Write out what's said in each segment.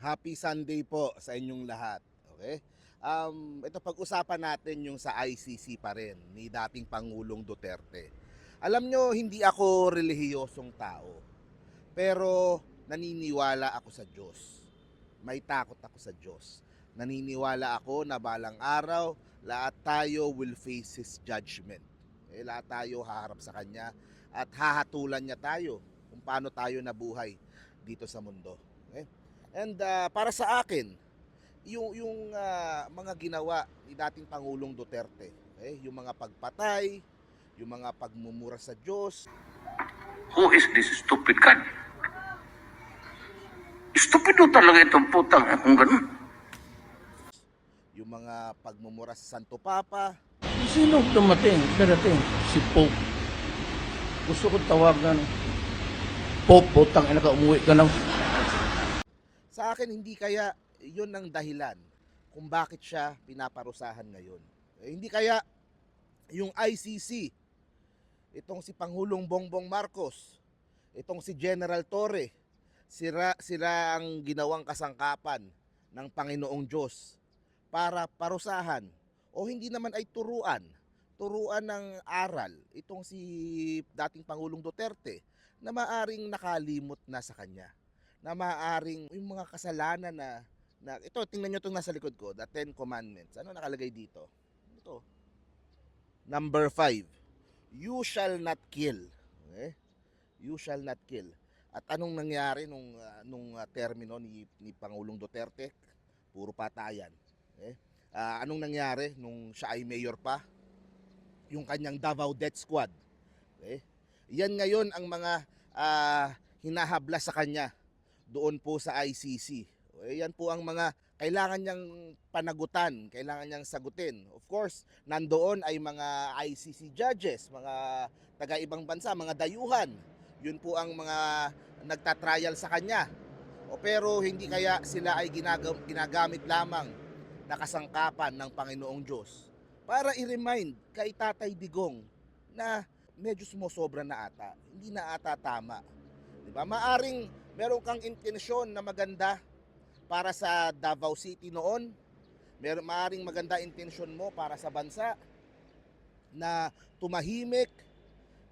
Happy Sunday po sa inyong lahat. Okay? Um, ito pag-usapan natin yung sa ICC pa rin ni dating Pangulong Duterte. Alam nyo, hindi ako relihiyosong tao. Pero naniniwala ako sa Diyos. May takot ako sa Diyos. Naniniwala ako na balang araw, lahat tayo will face His judgment. Eh, lahat tayo haharap sa Kanya at hahatulan niya tayo kung paano tayo nabuhay dito sa mundo. Okay? And ah, para sa akin, yung yung ah, mga ginawa ni dating Pangulong Duterte, okay? yung mga pagpatay, yung mga pagmumura sa Diyos, Who is this stupid God? Stupido talaga itong putang kung ganun. yung mga pagmumura sa Santo Papa, Sino dumating, darating? Si Pope. Gusto ko tawagan. Pope, butang ina ka, umuwi ka ng... sa akin hindi kaya yun ang dahilan kung bakit siya pinaparusahan ngayon. Eh, hindi kaya yung ICC, itong si Pangulong Bongbong Marcos, itong si General Torre, sira, sila ang ginawang kasangkapan ng Panginoong Diyos para parusahan o hindi naman ay turuan, turuan ng aral itong si dating Pangulong Duterte na maaring nakalimot na sa kanya na maaring yung mga kasalanan na, na ito, tingnan nyo itong nasa likod ko, the Ten Commandments. Ano nakalagay dito? Ito. Number five, you shall not kill. Okay? You shall not kill. At anong nangyari nung, ah, nung ah, termino ni, ni Pangulong Duterte? Puro patayan. Okay? Ah, anong nangyari nung siya ay mayor pa? Yung kanyang Davao Death Squad. Okay? Yan ngayon ang mga ah, hinahabla sa kanya doon po sa ICC. Eh, Yan po ang mga kailangan niyang panagutan, kailangan niyang sagutin. Of course, nandoon ay mga ICC judges, mga taga-ibang bansa, mga dayuhan. Yun po ang mga nagtatrial sa kanya. O pero hindi kaya sila ay ginagam- ginagamit lamang na kasangkapan ng Panginoong Diyos para i-remind kay Tatay Digong na medyo sumosobra na ata. Hindi na ata tama. Di ba? Maaring meron kang intensyon na maganda para sa Davao City noon. Meron maaring maganda intensyon mo para sa bansa na tumahimik.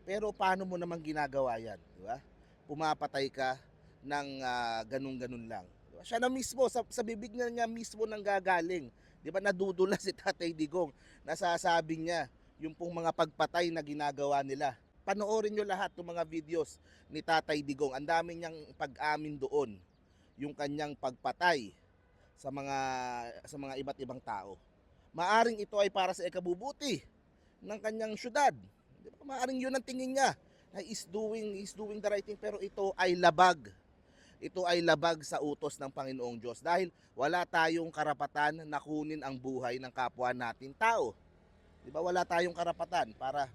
Pero paano mo naman ginagawa yan? Di ba? Pumapatay ka ng ah, ganun-ganun lang. Di ba? Siya na mismo, sa, sa bibig na niya mismo nang gagaling. Di ba? Nadudula si Tatay Digong. Nasasabi niya yung pong mga pagpatay na ginagawa nila. Panoorin nyo lahat ng mga videos ni Tatay Digong. Ang dami niyang pag-amin doon. Yung kanyang pagpatay sa mga sa mga iba't ibang tao. Maaring ito ay para sa ikabubuti ng kanyang syudad. Maaring yun ang tingin niya na is doing is doing the right thing pero ito ay labag. Ito ay labag sa utos ng Panginoong Diyos dahil wala tayong karapatan na kunin ang buhay ng kapwa natin tao. Di ba? Wala tayong karapatan para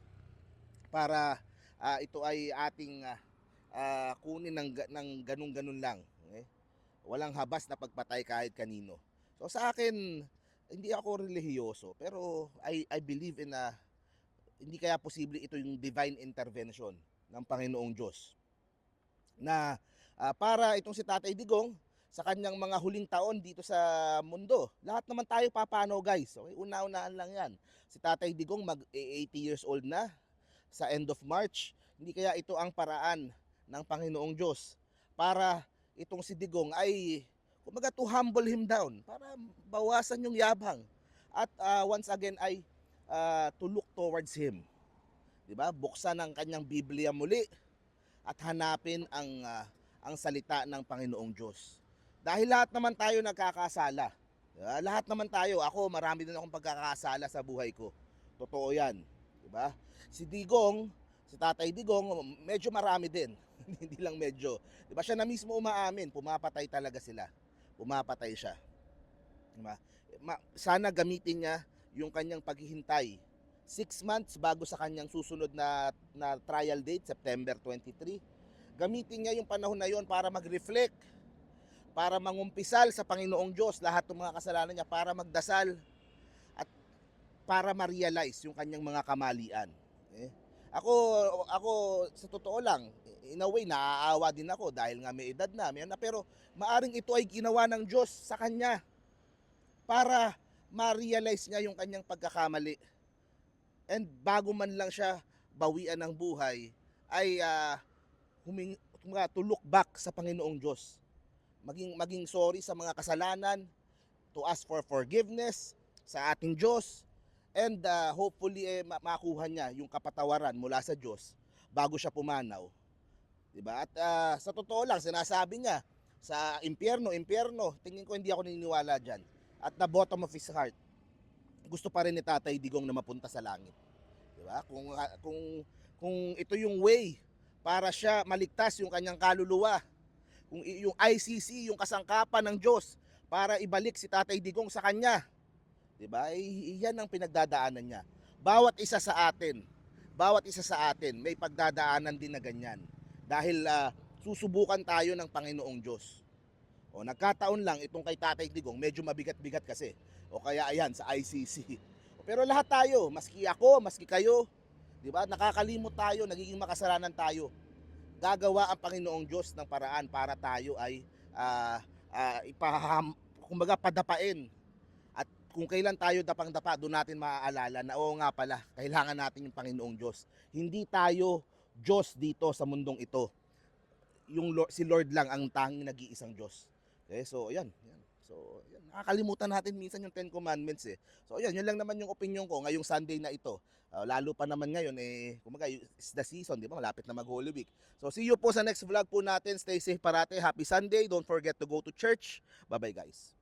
para ah, ito ay ating ah, ah, kunin ng, ng ganun-ganun lang. Okay? Walang habas na pagpatay kahit kanino. So sa akin, hindi ako relihiyoso, pero I, I believe in a, hindi kaya posible ito yung divine intervention ng Panginoong Diyos. Na ah, para itong si Tatay Digong, sa kanyang mga huling taon dito sa mundo. Lahat naman tayo papano guys. Okay? Una-unaan lang yan. Si Tatay Digong mag 80 years old na sa end of March. Hindi kaya ito ang paraan ng Panginoong Diyos para itong si Digong ay kumbaga to humble him down para bawasan yung yabang at ah, once again ay ah, to look towards him. 'Di ba? Buksan ang kanyang Biblia muli at hanapin ang ah, ang salita ng Panginoong Diyos. Dahil lahat naman tayo nagkakasala. Ba? Lahat naman tayo, ako marami din akong pagkakasala sa buhay ko. Totoo 'yan, 'di ba? Si Digong, si Tatay Digong, medyo marami din. Hindi lang medyo. 'Di ba? Siya na mismo umaamin, pumapatay talaga sila. Pumapatay siya. 'Di ba? Ma- sana gamitin niya yung kanyang paghihintay. Six months bago sa kanyang susunod na, na trial date, September 23. Gamitin niya yung panahon na yon para mag-reflect, para mangumpisal sa Panginoong Diyos lahat ng mga kasalanan niya, para magdasal at para ma-realize yung kanyang mga kamalian. Okay? Ako, ako sa totoo lang, in a way, naaawa din ako dahil nga may edad na, may na, pero maaring ito ay ginawa ng Diyos sa kanya para ma-realize niya yung kanyang pagkakamali. And bago man lang siya bawian ng buhay, ay ah, huming, look back sa Panginoong Diyos. Maging, maging sorry sa mga kasalanan, to ask for forgiveness sa ating Diyos, and ah, hopefully eh, ma- makuha niya yung kapatawaran mula sa Diyos bago siya pumanaw. 'Di ba? At ah, sa totoo lang, sinasabi niya, sa impyerno, impyerno, tingin ko hindi ako naniniwala diyan. At the bottom of his heart, gusto pa rin ni Tatay Digong na mapunta sa langit. 'Di ba? Kung ah, kung kung ito yung way para siya maligtas yung kanyang kaluluwa, kung yung ICC, yung kasangkapan ng Diyos para ibalik si Tatay Digong sa kanya. 'Di ba? Eh, yan ang pinagdadaanan niya. Bawat isa sa atin, bawat isa sa atin may pagdadaanan din na ganyan. Dahil ah, susubukan tayo ng Panginoong Diyos. O nagkataon lang itong kay Tatay Digong medyo mabigat-bigat kasi. O kaya ayan sa ICC. Pero lahat tayo, maski ako, maski kayo, 'di ba? Nakakalimot tayo, nagiging makasalanan tayo. Gagawa ang Panginoong Diyos ng paraan para tayo ay ah ah, ipaham, kumbaga padapain. Kung kailan tayo dapang-dapa, doon natin maaalala na oo nga pala, kailangan natin yung Panginoong Diyos. Hindi tayo Diyos dito sa mundong ito. Yung Lord, si Lord lang ang tanging nag-iisang Diyos. Okay, so yan, yan. So, yan. Nakakalimutan natin minsan yung Ten Commandments eh. So, yan, yun lang naman yung opinion ko ngayong Sunday na ito. Uh, lalo pa naman ngayon eh, kumaga, it's the season, di ba? Malapit na mag-Holy Week. So, see you po sa next vlog po natin. Stay safe parate. Happy Sunday. Don't forget to go to church. Bye-bye guys.